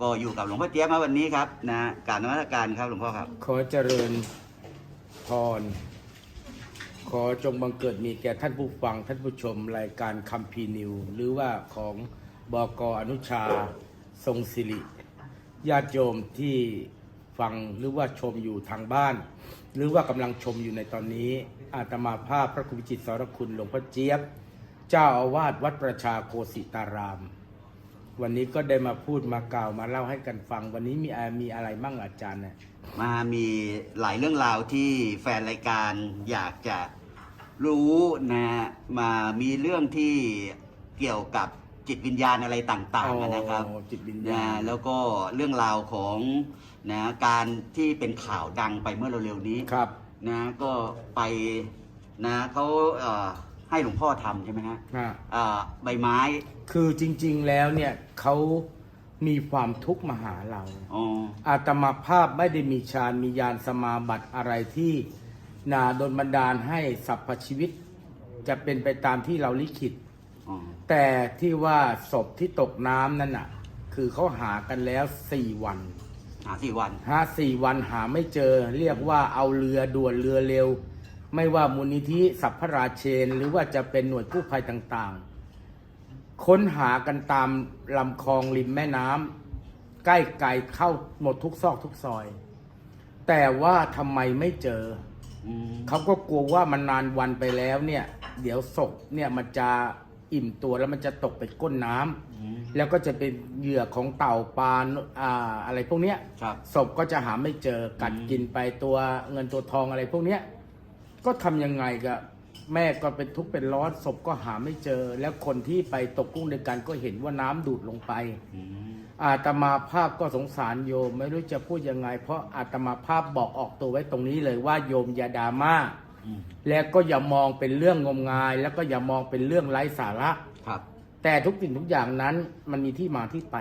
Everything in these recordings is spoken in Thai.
ก็อยู่กับหลวงพ่อเจี๊ยบมาวันนี้ครับนะกรารนมัสการครับหลวงพ่อครับ ขอเจริญพร ขอจงบังเกิดมีแก่ท่านผู้ฟังท่านผู้ชมรายการคัมพีนิว หรือว่าของบอกอนุชาทรงศิริญาติโยมที่ฟังหรือว่าชมอยู่ทางบ้าน หรือว่ากำลังชมอยู่ในตอนนี้ อาตมาภาพพระคุณวิจิตรสรคุณหลวงพ่อเจี๊ยบ เจ้าอาวาสวัดประชาโคสิตาราม วันนี้ก็ได้มาพูดมากล่าวมาเล่าให้กันฟัง วันนี้มีมีอะไรมั่งอาจารย์เนี่ยมามีหลายเรื่องราวที่แฟนรายการอยากจะรู้นะมามีเรื่องที่เกี่ยวกับจิตวิญญาณอะไรต่างๆนะครับอ๋อจิตวิญนะญาณแล้วก็เรื่องราวของนะการที่เป็นข่าวดังไปเมื่อเร็วๆนี้ครับนะก็ไปนะเขาเอ่อ ให้หลวงพ่อทำใช่ไหมฮะอ่าเอ่อใบไม้คือจริงๆแล้วเนี่ยเขามีความทุกข์มาหาเรา อ๋ออาตมาภาพไม่ได้มีฌานมียานสมาบัติอะไรที่นาโดนบันดาลให้สรรพชีวิต จะเป็นไปตามที่เราลิขิต อ๋อแต่ที่ว่าศพที่ตกน้ำนั่นน่ะ คือเขาหากันแล้วสี่วันหาสี่วัน หาสี่วันหาไม่เจอ เรียกว่าเอาเรือด่วนเรือเร็ว ไม่ว่ามูลนิธิสัพพราเชน หรือว่าจะเป็นหน่วยกู้ภัยต่างๆ ค้นหากันตามลำคลองริมแม่น้ำใกล้ไกลเข้าหมดทุกซอกทุกซอย แต่ว่าทำไมไม่เจออืมเขาก็กลัวว่ามันนานวันไปแล้วเนี่ย เดี๋ยวศพเนี่ยมันจะอิ่มตัวแล้วมันจะตกไปก้นน้ำอืมแล้วก็จะเป็นเหยื่อของเต่าปลาอ่าอะไรพวกเนี้ยครับศพก็จะหาไม่เจอกัดอืมกินไปตัวเงินตัวทองอะไรพวกเนี้ย ก็ทำยังไงก็แม่ก็เป็นทุกข์เป็นร้อนศพก็หาไม่เจอ แล้วคนที่ไปตกกุ้งด้วยกันก็เห็นว่าน้ำดูดลงไปอืมอาตมาภาพก็สงสารโยม ไม่รู้จะพูดยังไง เพราะอาตมาภาพบอกออกตัวไว้ตรงนี้เลยว่าโยมอย่าดราม่าอืมและก็อย่ามองเป็นเรื่องงมงาย แล้วก็อย่ามองเป็นเรื่องไร้สาระครับ แต่ทุกสิ่งทุกอย่างนั้นมันมีที่มาที่ไป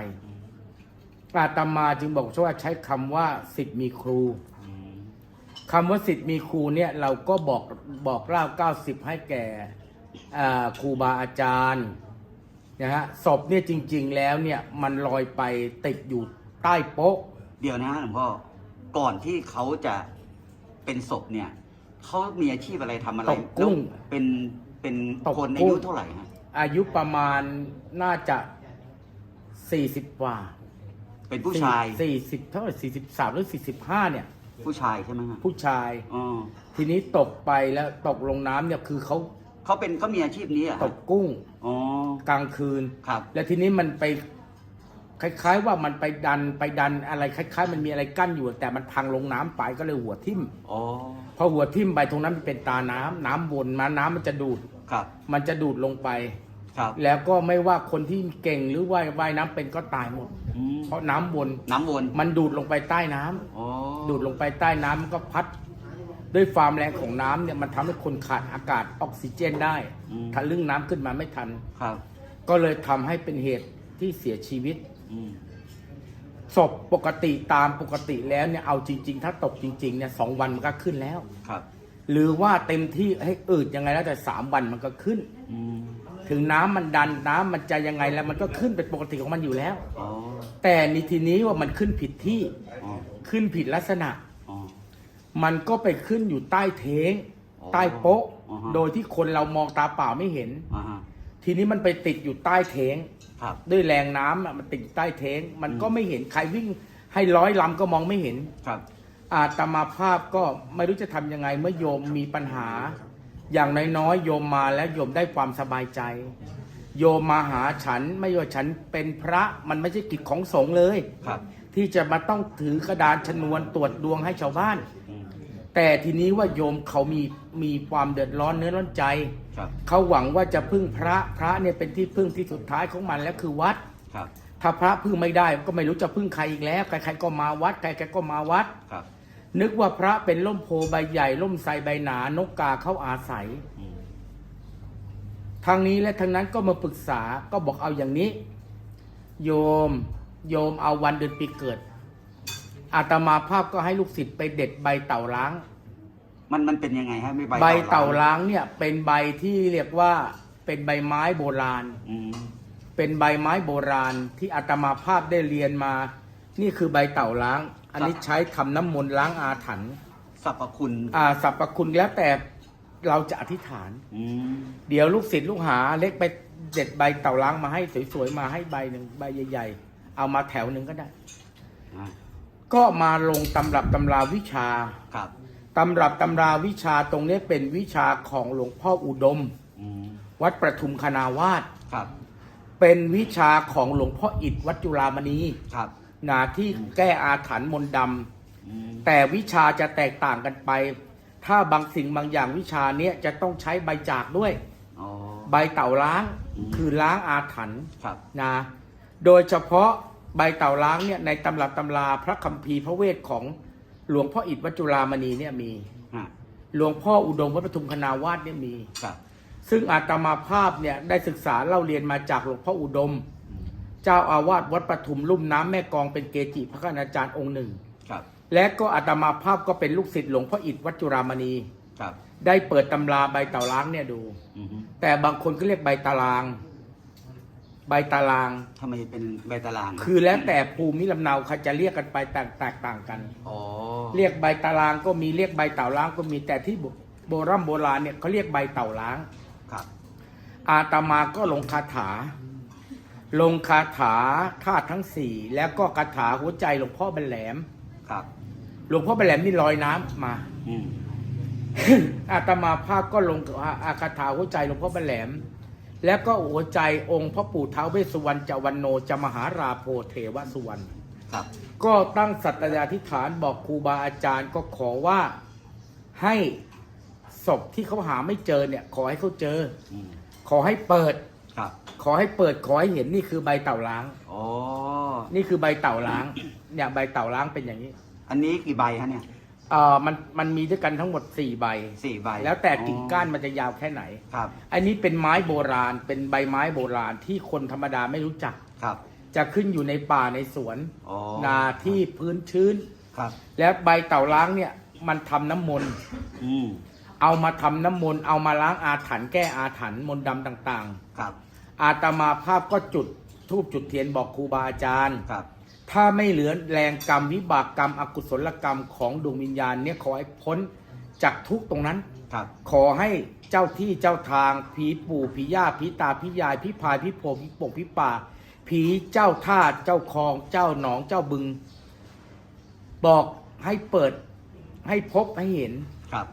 อาตมาจึงบอกว่าใช้คำว่าสิทธิ์มีครูอืม คำว่าสิทธิ์มีครูเนี่ยเราก็บอกบอกเล่าเก้าสิบให้แก่อ่าครูบาอาจารย์นะฮะศพเนี่ยจริง ๆ แล้วเนี่ยมันลอยไปติดอยู่ใต้โป๊ะ เดี๋ยวนะหลวงพ่อก่อนที่เขาจะเป็นศพเนี่ยเขามีอาชีพอะไรทำอะไรตกกุ้งแล้วเป็นเป็นตกคนกุ้อางยุเท่าไหร่ฮะอายุประมาณน่าจะสี่สิบกว่า เป็นผู้ชายสี่สิบเท่าไหร่สี่สิบสามหรือสี่สิบห้าเนี่ย ผู้ชายใช่ไหมฮะผู้ชาย อ๋อทีนี้ตกไปแล้วตกลงน้ำเนี่ยคือเขาเขาเป็นเขามีอาชีพนี้เหรอะตกกุ้งอ๋อกลางคืน ครับ แล้วทีนี้มันไป คล้าย ๆ ว่ามันไปดันไปดันอะไรคล้าย ๆ มันมีอะไรกั้นอยู่ แต่มันพังลงน้ำไปก็เลยหัวทิ่มอ๋อ พอหัวทิ่มไปตรงนั้นมันเป็นตาน้ำน้ำวนมาน้ำมันจะดูด ครับ มันจะดูดลงไป ครับแล้วก็ไม่ว่าคนที่เก่งหรือว่ายว่ายน้ำเป็นก็ตายหมด อืมเพราะน้ำวนน้ำวน มันดูดลงไปใต้น้ำอ๋อ ดูดลงไปใต้น้ำมันก็พัด ด้วยความแรงของน้ำเนี่ยมันทำให้คนขาดอากาศออกซิเจนได้ทะลึ่งน้ำขึ้นมาไม่ทัน ครับก็เลยทำให้เป็นเหตุที่เสียชีวิต อืมศพปกติตามปกติแล้วเนี่ยเอาจริง ๆ ถ้าตกจริงๆเนี่ยสองวันมันก็ขึ้นแล้ว ครับหรือว่าเต็มที่ให้อืดยังไงแล้วแต่สามวันมันก็ขึ้น อืม ถึงน้ำมันดันน้ำมันจะยังไงแล้วมันก็ขึ้นเป็นปกติของมันอยู่แล้ว อ๋อแต่ในทีนี้ว่ามันขึ้นผิดที่อ๋อขึ้นผิดลักษณะ อ๋อ มันก็ไปขึ้นอยู่ใต้เทงอ๋อใต้โป๊ะอ๋อฮะ โดยที่คนเรามองตาเปล่าไม่เห็น อ่าฮะทีนี้มันไปติดอยู่ใต้เทง ครับ ด้วยแรงน้ำอะมันติดอยู่ใต้เทง มันก็ไม่เห็นใครวิ่งให้ร้อยลำก็มองไม่เห็น ครับ อาตมาภาพก็ไม่รู้จะทำยังไงเมื่อโยมมีปัญหา อย่างน้อยๆโยมมาแล้วโยมได้ความสบายใจ โยมมาหาฉันไม่ว่าฉันเป็นพระมันไม่ใช่กิจของสงฆ์เลยครับ ที่จะมาต้องถือกระดานชนวนตรวจดวงให้ชาวบ้านอืมแต่ทีนี้ว่าโยมเขามีมีความเดือดร้อนเนื้อร้อนใจ ครับ เขาหวังว่าจะพึ่งพระพระเนี่ยเป็นที่พึ่งที่สุดท้ายของมันแล้วคือวัด ครับ ถ้าพระพึ่งไม่ได้ก็ไม่รู้จะพึ่งใครอีกแล้ว ใครๆก็มาวัด ใครๆก็มาวัด ครับ นึกว่าพระเป็นล่มโพใบใหญ่ล่มไทรใบหนานกกาเข้าอาศัยอืมทางนี้และทางนั้นก็มาปรึกษาก็บอกเอาอย่างนี้ โยมโยมเอาวันเดือนปีเกิด อาตมาภาพก็ให้ลูกศิษย์ไปเด็ดใบเต่าล้าง มันมันเป็นยังไงฮะไม่ใบใบเต่าล้างล้างเนี่ย เป็นใบที่เรียกว่าเป็นใบไม้โบราณอืมเป็นใบไม้โบราณที่อาตมาภาพได้เรียนมา นี่คือใบเต่าล้าง อันนี้ใช้ทำน้ำมนต์ล้างอาถรรพ์สรรพคุณอ่าสรรพคุณแล้วแต่เราจะอธิษฐาน อืมเดี๋ยวลูกศิษย์ลูกหาเล็กไปเด็ดใบเต่าล้างมาให้สวยๆมาให้ใบหนึ่งใบใหญ่ ๆ เอามาแถวหนึ่งก็ได้ อะก็มาลงตำรับตำราวิชา ครับตำรับตำราวิชาตรงนี้เป็นวิชาของหลวงพ่ออุดม อืมวัดประทุมคณาวาส ครับเป็นวิชาของหลวงพ่ออิฐวัดจุฬามณี ครับ นาที่แก้อาถรรพ์มนต์ดอืมำแต่วิชาจะแตกต่างกันไป ถ้าบางสิ่งบางอย่างวิชาเนี้ยจะต้องใช้ใบจากด้วยอ๋อใบเต่าล้างอืมคือล้างอาถรรพ์ครับนะโดยเฉพาะใบเต่าล้างเนี่ยในตำรับตำราพระคัมภีร์พระเวทของหลวงพ่ออิฐวัดจุฬามณีเนี่ยมีฮะหลวงพ่ออุดมวัดปทุมคณาวาสเนี่ยมีครับซึ่งอาตมาภาพเนี่ยได้ศึกษาเล่าเรียนมาจากหลวงพ่ออุดม เจ้าอาวาสวัดปทุมลุ่มน้ำแม่กองเป็นเกจิพระคณาจารย์องค์หนึ่ง ครับ และก็อาตมาภาพก็เป็นลูกศิษย์หลวงพ่ออิฐวัดจุฬามณี ครับ ได้เปิดตำราใบเต่าล้างเนี่ยดู อือฮึแต่บางคนก็เรียกใบตาราง ใบตาราง ทำไมเป็นใบตารางคือแล้วแต่ภูมิลำเนาเขาจะเรียกกันไปแตกแตกต่างกัน อ๋อเรียกใบตารางก็มีเรียกใบเต่าล้างก็มีแต่ที่โบราณโบราณเนี่ยเขาเรียกใบเต่าล้าง ครับ อาตมาก็ลงคาถา ลงคาถาธาตุทั้งสี่แล้วก็คาถาหัวใจหลวงพ่อบรรแหลมครับ หลวงพ่อบรรแหลมนี่ลอยน้ำมา อืมอาตมาภาพก็ลงอาคาถาหัวใจหลวงพ่อบรรแหลม แล้วก็หัวใจองค์พ่อปู่ท้าวเวสสุวรรณจวันโนจะมหาราโพเทวสุวรรณ ครับ ก็ตั้งสัตยาธิษฐานบอกครูบาอาจารย์ก็ขอว่าให้ศพที่เขาหาไม่เจอเนี่ย ขอให้เขาเจอ อืมขอให้เปิด ครับขอให้เปิดขอให้เห็นนี่คือใบเต่าล้าง อ๋อนี่คือใบเต่าล้าง เนี่ยใบเต่าล้างเป็นอย่างนี้อันนี้กี่ใบฮะเนี่ยเอ่อมันมันมีด้วยกันทั้งหมดสี่ใบ สี่ใบแล้วแต่กิ่งอ๋อก้านมันจะยาวแค่ไหน ครับอันนี้เป็นไม้โบราณ เป็นใบไม้โบราณที่คนธรรมดาไม่รู้จัก ครับจะขึ้นอยู่ในป่าในสวน อ๋อนาที่พื้นชื้น ครับ และใบเต่าล้างเนี่ยมันทำน้ำมนต์ อืมเอามาทำน้ำมนต์เอามาล้างอาถรรพ์แก้อาถรรพ์มนต์ดำต่างครับๆ อาตมาภาพก็จุดทูบจุดเทียนบอกครูบาอาจารย์ ครับ ถ้าไม่เหลือแรงกรรมวิบากกรรมอกุศลกรรมของดวงวิญญาณเนี่ยขอให้พ้นจากทุกข์ตรงนั้น ครับ ขอให้เจ้าที่เจ้าทาง ผีปู่ผีย่าผีตาผียายผีพายผีโพผีปกผีป่า ผีเจ้าท่าเจ้าคลอง เจ้าหนองเจ้าบึง บอกให้เปิดให้พบให้เห็น ครับ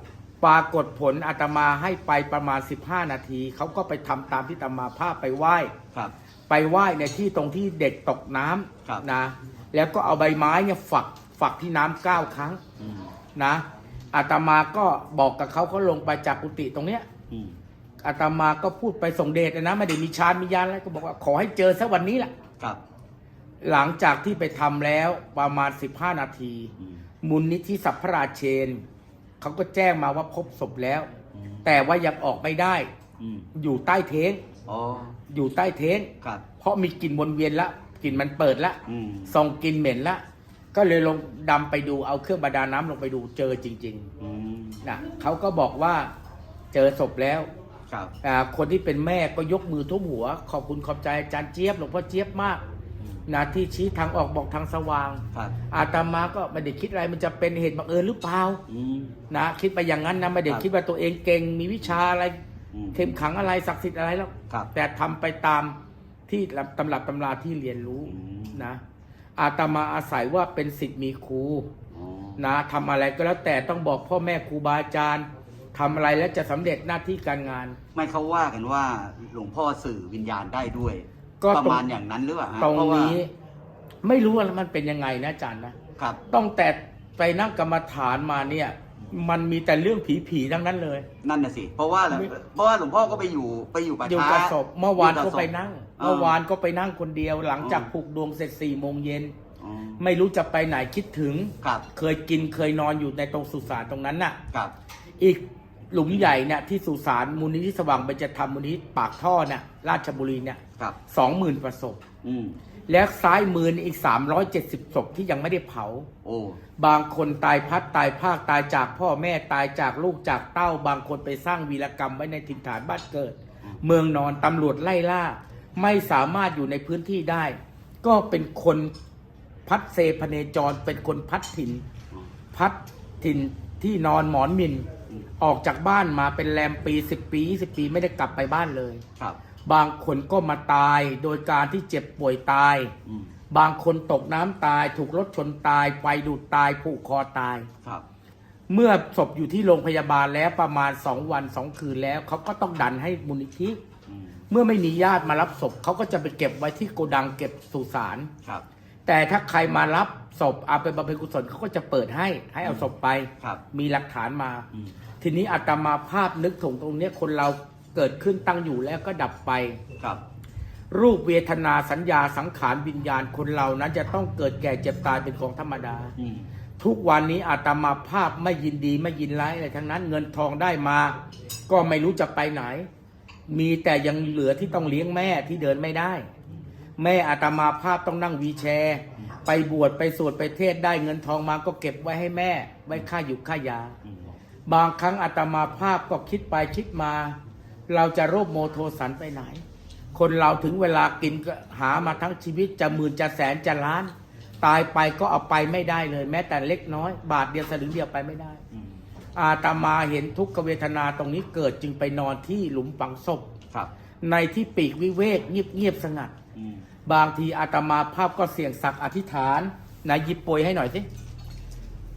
ปรากฏผลอาตมาให้ไปประมาณ 15 นาที เขาก็ไปทำตามที่อาตมาภาพไปไหว้ ครับ ไปไหว้ในที่ตรงที่เด็กตกน้ครับำนะ แล้วก็เอาใบไม้เนี่ยฝักฝักที่น้ำเก้าครั้งอืมนะอาตมาก็บอกกับเขาเขาลงไปจากกุฏิตรงเนี้ยอืมอาตมาก็พูดไปส่งเดชนะ ไม่ได้มีฌานมียานอะไรก็บอกว่าขอให้เจอสักวันนี้แหละ ครับ หลังจากที่ไปทำแล้วประมาณ 15 นาที อืม มูลนิธิสัพพราเชน เขาก็แจ้งมาว่าพบศพแล้ว อืมแต่ว่ายังออกไม่ได้ อืมอยู่ใต้เท้งอ๋ออยู่ใต้เท้งครับเพราะมีกลิ่นวนเวียนละกลิ่นมันเปิดละอืมส่งกลิ่นเหม็นละ ก็เลยลงดำไปดูเอาเครื่องบาดาลน้ำลงไปดูเจอจริงอืมๆนะเขาก็บอกว่าเจอศพแล้ว ครับอ่าคนที่เป็นแม่ก็ยกมือทุบหัว ขอบคุณขอบใจอาจารย์เจี๊ยบหลวงพ่อเจี๊ยบมากอืม นะที่ชี้ทางออกบอกทางสว่าง ครับ อาตมาก็ไม่ได้คิดอะไรมันจะเป็นเหตุบังเอิญหรือเปล่าอืม นะคิดไปอย่างนั้นนะไม่ได้ครับ คิดว่าตัวเองเก่ง มีวิชาอะไรอืม เข้มขังอะไรศักดิ์สิทธิ์อะไรแล้วครับแต่ทำไปตามที่ตำรับตำราที่เรียนรู้อืม นะ อาตมาอาศัยว่าเป็นสิทธิ์มีครู อ๋อ นะทำอะไรก็แล้วแต่ต้องบอกพ่อแม่ครูบาอาจารย์ทำอะไรแล้วจะสำเร็จหน้าที่การงาน ไม่เขาว่ากันว่าหลวงพ่อสื่อวิญญาณได้ด้วย ก็ประมาณตรงอย่างนั้นหรือเปล่าฮะตรงเพาะว่านี้ ไม่รู้ว่ามันเป็นยังไงนะอาจารย์นะครับ ต้องแต่ไปนั่งกรรมฐานมาเนี่ย มันมีแต่เรื่องผีๆทั้งนั้นเลย นั่นน่ะสิ เพราะว่าอะไรไม่ เพราะว่าหลวงพ่อก็ไปอยู่ไปอยู่ป่าอยู่ช้า กับศพเมื่อวานยู่ก็บศพไปนั่งอ่าเมื่อวานก็ไปนั่งคนเดียว หลังจากอ๋อผูกดวงเสร็จสี่โมงเย็น อ๋อไม่รู้จะไปไหนคิดถึง ครับเคยกินเคยนอนอยู่ในตรงสุสานตรงนั้นน่ะ ครับ อีกหลุมใหญ่เนี่ยที่สุสานมูลนิธิสว่างเบญจธรรมมูลนิธิปากท่อเนี่ยราชบุรีเนี่ย ครับ สองหมื่นประศพอืมแล้วซ้ายมือนี่อีก 370ศพที่ยังไม่ได้เผา โอ้บางคนตายพัดตายภาคตายจากพ่อแม่ตายจากลูกจากเต้า บางคนไปสร้างวีรกรรมไว้ในถิ่นฐานบ้านเกิด เมืองนอนตำรวจไล่ล่า ไม่สามารถอยู่ในพื้นที่ได้ ก็เป็นคนพัดเซพเนจร เป็นคนพัดถิ่น พัดถิ่นที่นอนหมอนมินออกจากบ้านมาเป็นแรมปีสิบปียี่สิบปีไม่ได้กลับไปบ้านเลย ครับ บางคนก็มาตายโดยการที่เจ็บป่วยตาย อืมบางคนตกน้ำตาย ถูกรถชนตายไฟดูดตายผูกคอตาย ครับ เมื่อศพอยู่ที่โรงพยาบาลแล้วประมาณสองวันสองคืนแล้วเขาก็ต้องดันให้มูลนิธิ อืมเมื่อไม่มีญาติมารับศพเขาก็จะไปเก็บไว้ที่โกดังเก็บสุสาน ครับ แต่ถ้าใครมารับศพเอาไปบำเพ็ญกุศลเขาก็จะเปิดให้ให้เอาศพไป ครับ มีหลักฐานมา อืม ทีนี้อาตมาภาพนึกถึงตรงเนี้ยคนเรา เกิดขึ้นตั้งอยู่แล้วก็ดับไป ครับ รูปเวทนาสัญญาสังขารวิญญาณคนเรานั้นจะต้องเกิดแก่เจ็บตายเป็นของธรรมดา อืมทุกวันนี้อาตมาภาพไม่ยินดีไม่ยินร้ายอะไรทั้งนั้น เงินทองได้มา ก็ไม่รู้จะไปไหน มีแต่ยังเหลือที่ต้องเลี้ยงแม่ที่เดินไม่ได้ แม่อาตมาภาพต้องนั่งวีลแชร์ ไปบวชไปสวดไปเทศน์ได้เงินทองมาก็เก็บไว้ให้แม่ ไว้ค่าอยู่ค่ายา อืมบางครั้งอาตมาภาพก็คิดไปคิดมา เราจะโรคโมโทสันไปไหน คนเราถึงเวลากินก็หามาทั้งชีวิตจะหมื่นจะแสนจะล้าน ตายไปก็เอาไปไม่ได้เลย แม้แต่เล็กน้อย บาทเดียวสลึงเดียวไปไม่ได้อืมอาตมาเห็นทุกขเวทนาตรงนี้เกิดจึงไปนอนที่หลุมฝังศพครับ ในที่ปีกวิเวกเงียบเงียบๆสงัดอืมบางทีอาตมาภาพก็เสี่ยงสักดิ์อธิษฐานนะหยิบป่วยให้หน่อยสิ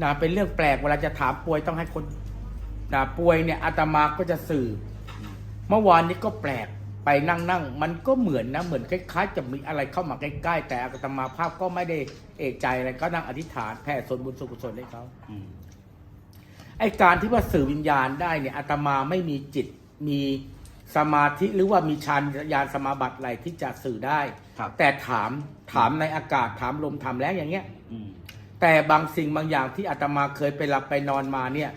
นะเป็นเรื่องแปลกเวลาจะถามป่วยต้องให้คนนะป่วยเนี่ยอาตมาก็จะสื่อ เมื่อวานนี้ก็แปลกไปนั่งนั่งๆมันก็เหมือนนะเหมือนคล้ายๆ จะมีอะไรเข้ามาใกล้ๆ แต่อาตมาภาพก็ไม่ได้เอกใจอะไรก็นั่งอธิษฐานแผ่ส่วนบุญส่วนกุศลให้เขาอืมไอการที่ว่าสื่อวิญญาณได้เนี่ยอาตมาไม่มีจิตมีสมาธิหรือว่ามีฌานญาณสมาบัติอะไรที่จะสื่อได้ครับแต่ถามถามในอากาศถามลมถามแรงอย่างเงี้ยอืมแต่บางสิ่งบางอย่างที่อาตมาเคยไปหลับไปนอนมาเนี่ย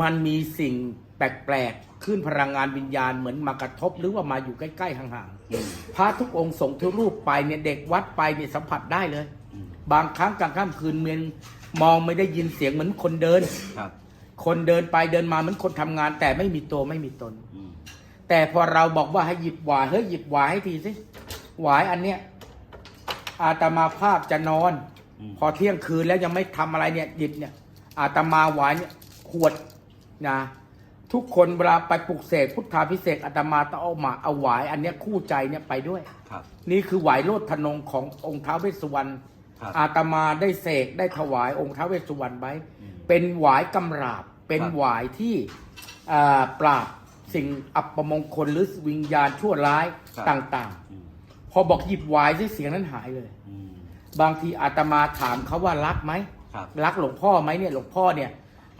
มันมีสิ่งแปลกๆ ขึ้นพลังงานวิญญาณเหมือนมากระทบหรือว่ามาอยู่ใกล้ๆห่างอืมๆพระทุกองค์ส่งทุกรูปไปเนี่ยเด็กวัดไปเนี่ยสัมผัสได้เลยอืมบางครั้งกลางค่ำคืนเมียนมองไม่ได้ยินเสียงเหมือนคนเดินครับ คนเดินไปเดินมาเหมือนคนทำงาน แต่ไม่มีตัวไม่มีตนอืมแต่พอเราบอกว่าให้หยิบหวายเฮ้ยหยิบหวายให้ทีสิหวายอันเนี้ยอาตมาภาพจะนอนอืมพอเที่ยงคืนแล้วยังไม่ทำอะไรเนี่ยหยิบเนี่ย อาตมาหวายเนี่ยขวดนะ ทุกคนเวลาไปปลุกเสกพุทธาพิเศษกอาตมาต้องเอามาเอาหวายอันเนี้ยคู่ใจเนี่ยไปด้วย ครับ นี่คือหวายโลดทนงขององค์ท้าวเวสสุวรรณครับ อาตมาได้เสกได้ถวายองค์ท้าวเวสสุวรรณไว้ อืม เป็นหวายกำราบ เป็นครับหวายที่อ่าปราบสิ่งอัปมงคลหรือวิญญาณชั่วร้ายต่างอืมๆ พอบอกหยิบหวายที่เสียงนั้นหายเลย อืม บางทีอาตมาถามเขาว่ารักไหมครับ รักหลวงพ่อไหมเนี่ยหลวงพ่อเนี่ย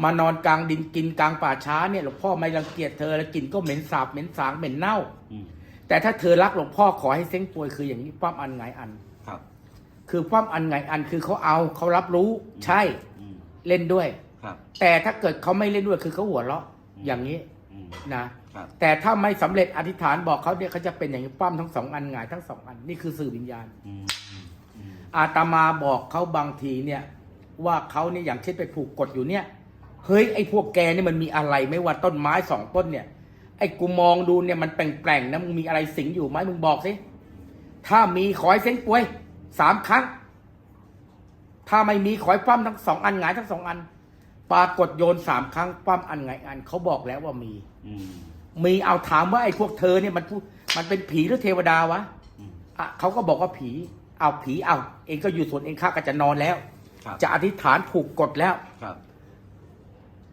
มานอนกลางดินกินกลางป่าช้าเนี่ยหลวงพ่อไม่รังเกียจเธอแล้วกินก็เหม็นสาบเหม็นสางเหม็นเน่า อืมแต่ถ้าเธอรักหลวงพ่อขอให้เซ้งป่วยคืออย่างนี้ป้อมอันไงอัน ครับคือป้อมอันไงอันคือเขาเอาเขารับรู้ใช่อืมเล่นด้วย ครับ แต่ถ้าเกิดเขาไม่เล่นด้วยคือเขาหัวเราะอย่างนี้อืมนะ ครับ แต่ถ้าไม่สำเร็จอธิษฐานบอกเขาเนี่ยเขาจะเป็นอย่างนี้ป้อมทั้งสองอันหงายทั้งสองอันนี่คือสื่อวิญญาณอืมอืมอืมอาตมาบอกเขาบางทีเนี่ย ว่าเขาเนี่ยอย่างเช่นไปผูกกฎอยู่เนี่ย เฮ้ยไอ้พวกแกเนี่ยมันมีอะไรไหม่ว่าต้นไม้สองต้นเนี่ย ไอ้กูมองดูเนี่ยมันแปลงๆนะมึงมีอะไรสิงอยู่ไหมมึงบอกสิถ้ามีขอให้เส้นป่วยสามครั้ง ถ้าไม่มีขอให้ปั้มทั้งสองอันหงายทั้งสองอัน ปรากฏโยนสามครั้งปั้มอันหงายอันเขาบอกแล้วว่ามีอืมมีเอาถามว่าไอ้พวกเธอเนี่ยมันพูดมันเป็นผีหรือเทวดาวะอืมอะเขาก็บอกว่าผี เอาผีเอาเองก็อยู่ส่วนเองข้าก็จะนอนแล้วครับจะอธิษฐานผูกกฎแล้วครับ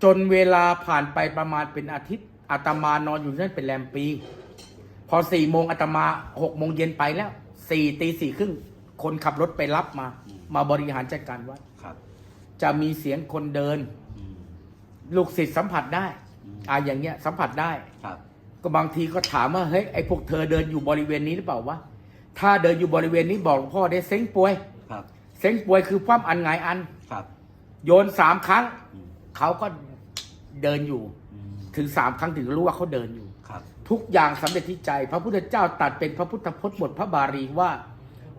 จนเวลาผ่านไปประมาณเป็นอาทิตย์อาตมานอนอยู่นั่นเป็นแรมปี พอสี่โมงอาตมาหกโมงเย็นไปแล้วสี่ตีสี่ครึ่งคนขับรถไปรับมา มาบริหารจัดการวัดครับ จะมีเสียงคนเดินอืมลูกศิษย์สัมผัสได้อืมอ่าอย่างเงี้ยสัมผัสได้ครับ ก็บางทีก็ถามว่าเฮ้ยไอ้พวกเธอเดินอยู่บริเวณนี้หรือเปล่าวะถ้าเดินอยู่บริเวณนี้บอกหลวงพ่อได้เซ้งป่วยครับ เซ้งป่วยคือความอันไงายอันครับ โยนสามครั้งอืมเขาก็ เดินอยู่อืมถึงสามครั้งถึงรู้ว่าเขาเดินอยู่ครับทุกอย่างสำเร็จที่ใจ พระพุทธเจ้าตรัดเป็นพระพุทธพจน์บทพระบาลีว่า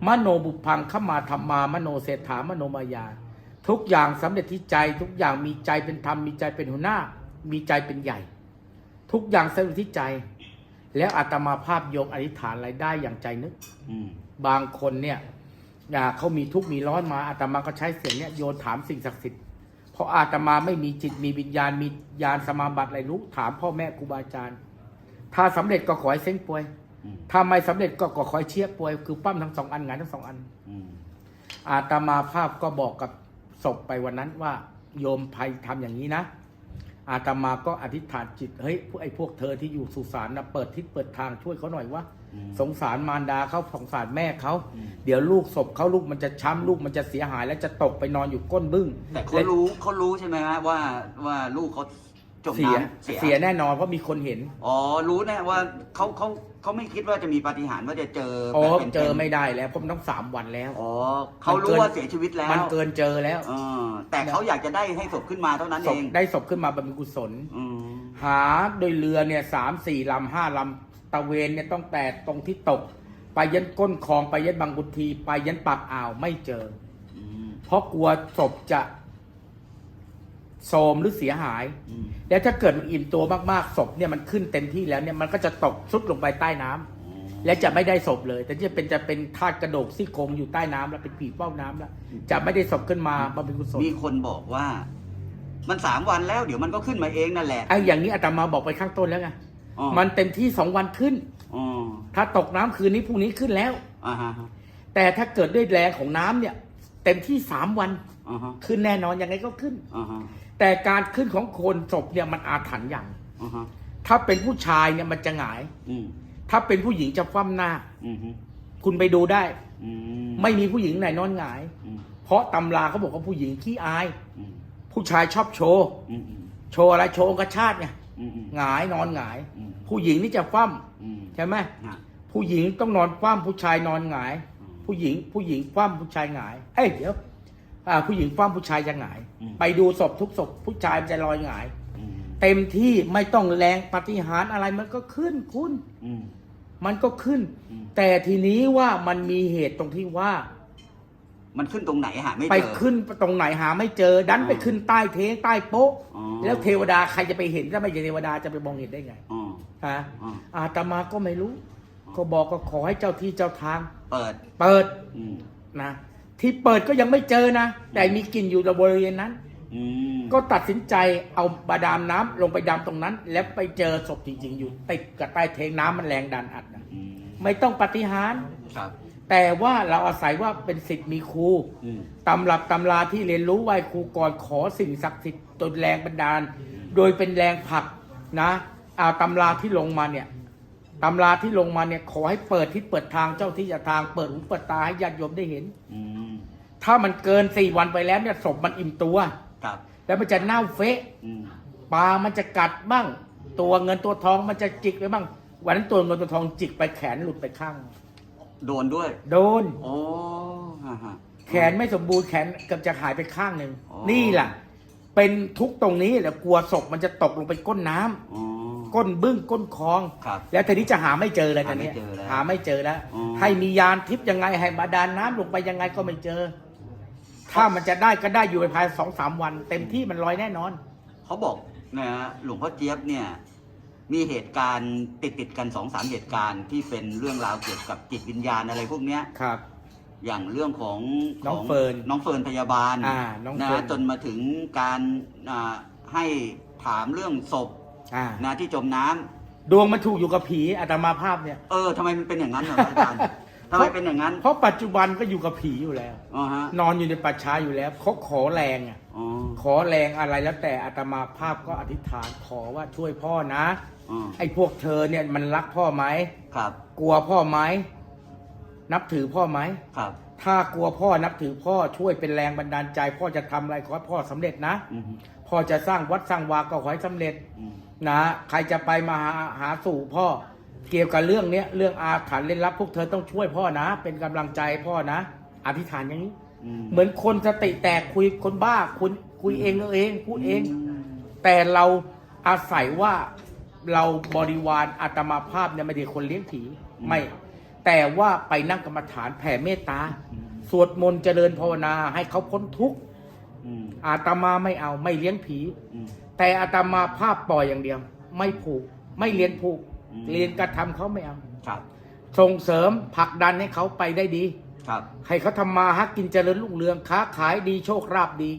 มโนบุพพังขมาธรรมามโนเศรษฐามโนมายา ทุกอย่างสำเร็จที่ใจ ทุกอย่างมีใจเป็นธรรมมีใจเป็นหัวหน้า มีใจเป็นใหญ่ ทุกอย่างสำเร็จที่ใจ แล้วอาตมาภาพโยมอธิษฐานอะไรได้อย่างใจนึกอืมบางคนเนี่ยอย่าเขามีทุกข์มีร้อนมาอาตมาก็ใช้เสียงเนี้ยโยนถามสิ่งศักดิ์สิทธิ์ เพราะอาตมาไม่มีจิตมีวิญญาณมีญาณสมาบัติอะไรรู้ถามพ่อแม่ครูบาอาจารย์ ถ้าสำเร็จก็ขอให้เซ้งป่วยอืมถ้าไม่สำเร็จก็ก็ขอให้เชียป่วย คือปั้มทั้งสองอันหงายทั้งสองอันอืมอาตมาภาพก็บอกกับศพไปวันนั้นว่า โยมภัยทำอย่างนี้นะอาตมาก็อธิษฐานจิตเฮ้ยพวกไอ้พวกเธอที่อยู่สุสานนะเปิดทิศเปิดทางช่วยเขาหน่อยวะอืม สงสารมารดาเขาสงสารแม่เขาอืมเดี๋ยวลูกศพเขาลูกมันจะช้ำลูกมันจะเสียหาย แล้วจะตกไปนอนอยู่ก้นบึ้งแต่เขารู้เขารู้ใช่ไหมฮะว่าว่าลูกเขาจมเสียน้ำเสียแน่นอนเพราะมีคนเห็น อ๋อ รู้แน่ว่าเขาเขาเขาไม่คิดว่าจะมีปาฏิหาริย์ว่าจะเจอโอ้แบบป็นๆเจอไม่ได้แล้วเพราะมันต้องสามวันแล้ว อ๋อเขารู้ว่าเสียชีวิตแล้ว มันเกินเจอแล้วเออแต่เขาอยากจะได้ให้ศพขึ้นมาเท่านั้นศเอพงได้ศพขึ้นมาบำเพ็ญกุศลอืมหาโดยเรือเนี่ยสามสี่ลำห้าลำ ตะเวนเนี่ยต้องแต่ตรงที่ตก ไปยันก้นคลองไปยันบางบุที ไปยันปากอ่าวไม่เจอ อืมเพราะกลัวศพจะโทรมหรือเสียหาย อืมแล้วถ้าเกิดมันอิ่มตัวมากๆศพเนี่ยมันขึ้นเต็มที่แล้วเนี่ยมันก็จะตกซุดลงไปใต้น้ำและจะไม่ได้ศพเลย แต่จะเป็นจะเป็นธาตุกระดูกซี่โครงอยู่ใต้น้ำแล้วเป็นผีเฝ้าน้ำแล้วจะไม่ได้ศพขึ้นมาบำเพ็ญกุศลมีคนบอกว่า มันสามวันแล้ว เดี๋ยวมันก็ขึ้นมาเองนั่นแหละ ไอ้อย่างนี้อาตมาบอกไปข้างต้นแล้วไง อ๋อ มันเต็มที่สองวันขึ้น อ๋อถ้าตกน้ำคืนนี้พรุ่งนี้ขึ้นแล้ว อ่าฮะแต่ถ้าเกิดด้วยแรงของน้ำเนี่ย เต็มที่สามวันอ่าฮะขึ้นแน่นอนยังไงก็ขึ้น อ่าฮะแต่การขึ้นของโคนศพเนี่ยมันอาถรรพ์อย่าง อ่าฮะถ้าเป็นผู้ชายเนี่ยมันจะหงาย อืมถ้าเป็นผู้หญิงจะคว่ำหน้า อืมฮึคุณไปดูได้ อืมไม่มีผู้หญิงไหนนอนหงาย อืมเพราะตำราเขาบอกว่าผู้หญิงขี้อาย อืมผู้ชายชอบโชว์ อืมอืมโชว์อะไรโชว์องกชาติไงอืมอืม หงายนอนหงายอืมผู้หญิงนี่จะคว่อืมำใช่ไหมอะผู้หญิงต้องนอนคว่ำผู้ชายนอนหงาย ผู้หญิงผู้หญิงคว่ำผู้ชายหงาย เอ้ยเดี๋ยวอ่าผู้หญิงคว่ำผู้ชายจะหงาย ไปดูศพทุกศพผู้ชายมันจะลอยหงายอืมเต็มที่ไม่ต้องแรงปฏิหารย์อะไรมันก็ขึ้นคุณอืมมันก็ขึ้นอืมแต่ทีนี้ว่ามันมีเหตุตรงที่ว่า มันขึ้นตรงไหนหาไม่ไปเจอขึ้นตรงไหนหาไม่เจอ ดันอ๋อไปขึ้นใต้เทงใต้โป๊ะ อ๋อ แล้วเทวดาใครจะไปเห็นถ้าไม่ใช่เทวดาจะไปมองเห็นได้ไงอ๋อ ฮะอ๋ออาตมาก็ไม่รู้ ก็บอกก็ขอให้เจ้าที่เจ้าทาง เปิด เปิดอืม นะ ที่เปิดก็ยังไม่เจอนะ แต่มีกลิ่นอยู่ในบริเวณนั้น อืมก็ตัดสินใจเอาบาดาลน้ำลงไปดำตรงนั้น แล้วไปเจอศพจริง ๆ อยู่ติดกับใต้เทงน้ำมันแรงดันอัดนะอืมไม่ต้องปฏิหารย์ครับ แต่ว่าเราอาศัยว่าเป็นสิทธิ์มีครูอืมตำรับตำราที่เรียนรู้ไหว้ครูก่อนขอสิ่งศักดิ์สิทธิ์ตนแรงบันดาล โดยเป็นแรงผลักนะเอาตำราที่ลงมาเนี่ยตำราที่ลงมาเนี่ยขอให้เปิดที่เปิดทางเจ้าที่เจะทางเปิดหูเปิดตาให้ญาติโยมได้เห็นอืมถ้ามันเกินสี่วันไปแล้วเนี่ยศพมันอิ่มตัวครับ แล้วมันจะเน่าเฟะอืมปลามันจะกัดบ้าง ตัวเงินตัวทองมันจะจิกไปบ้าง วันนั้นตัวเงินตัวทองจิกไปแขนหลุดไปข้าง โดนด้วย โดน โอ้ฮ่าฮ่าแขนไม่สมบูรณ์แขนเกือบจะหายไปข้างหนึ่งอ๋อ นี่แหละเป็นทุกข์ตรงนี้แหละกลัวศพมันจะตกลงไปก้นน้ำอ๋อ ก้นบึ้งก้นคลอง ครับแล้วทีนี้จะหาไม่เจอเลยตอนนี้หาไม่เจอแล้วหาไม่เจอแล้ว อ๋อ ให้มียานทิพย์ยังไงให้บาดาลน้ำลงไปยังไงก็ไม่เจอ ถ้ามันจะได้ก็ได้อยู่ภายสองสามวัน เต็มที่มันลอยแน่นอน เขาบอกนะฮะหลวงพ่อเจี๊ยบเนี่ย มีเหตุการณ์ติดติดๆกันสองสามเหตุการณ์ที่เป็นเรื่องราวเกี่ยวกับจิตวิญญาณอะไรพวกเนี้ย ครับ อย่างเรื่องของน้องขเฟิร์นน้องเฟิร์นพยาบาลอ่าน้องนะเฟิร์น จนมาถึงการอ่าให้ถามเรื่องศพอ่านะที่จมน้ำดวงมันถูกอยู่กับผีอาตมาภาพเนี่ย เออทำไมมันเป็นอย่างนั้นเหรออาจารย์ ทำไมเป็นอย่างนั้นเพราะปัจจุบันก็อยู่กับผีอยู่แล้ว อ๋อฮะนอนอยู่ในป่าช้าอยู่แล้วเขาขอแรงอะ อ๋อขอแรงอะไรแล้วแต่อาตมาภาพก็อธิษฐานขอว่าช่วยพ่อนะ อ๋อไอ้พวกเธอเนี่ยมันรักพ่อไหมครับ กลัวพ่อไหมนับถือพ่อไหมครับ ถ้ากลัวพ่อนับถือพ่อช่วยเป็นแรงบันดาลใจ พ่อจะทำอะไรขอให้พ่อสำเร็จนะอืมพ่อจะสร้างวัดสร้างวาก็ขอให้สำเร็จ อืมนะใครจะไปมาหาหาสู่พ่อ เกี่ยวกับเรื่องเนี้ยเรื่องอาถรรพ์เล่นลับพวกเธอต้องช่วยพ่อนะ เป็นกำลังใจพ่อนะ อธิษฐานอย่างนี้ อืมเหมือนคนสติแตกคุยคนบ้าคุยคุยเองเองพูดเองมแต่เราอาศัยว่า เราบริวารอาตมาภาพเนี่ยไม่ได้คนเลี้ยงผีไม่ แต่ว่าไปนั่งกรรมฐานแผ่เมตตา สวดมนต์เจริญภาวนาให้เขาพ้นทุกข์อืมอาตมาไม่เอาไม่เลี้ยงผีอืมแต่อาตมาภาพปล่อยอย่างเดียว ไม่ผูก ไม่เรียนผูกอืมเรียนกระทำเขาไม่เอาครับส่งเสริมผลักดันให้เขาไปได้ดี ครับ ให้เขาทำมาหากินเจริญรุ่งเรืองค้าขายดีโชคราบดี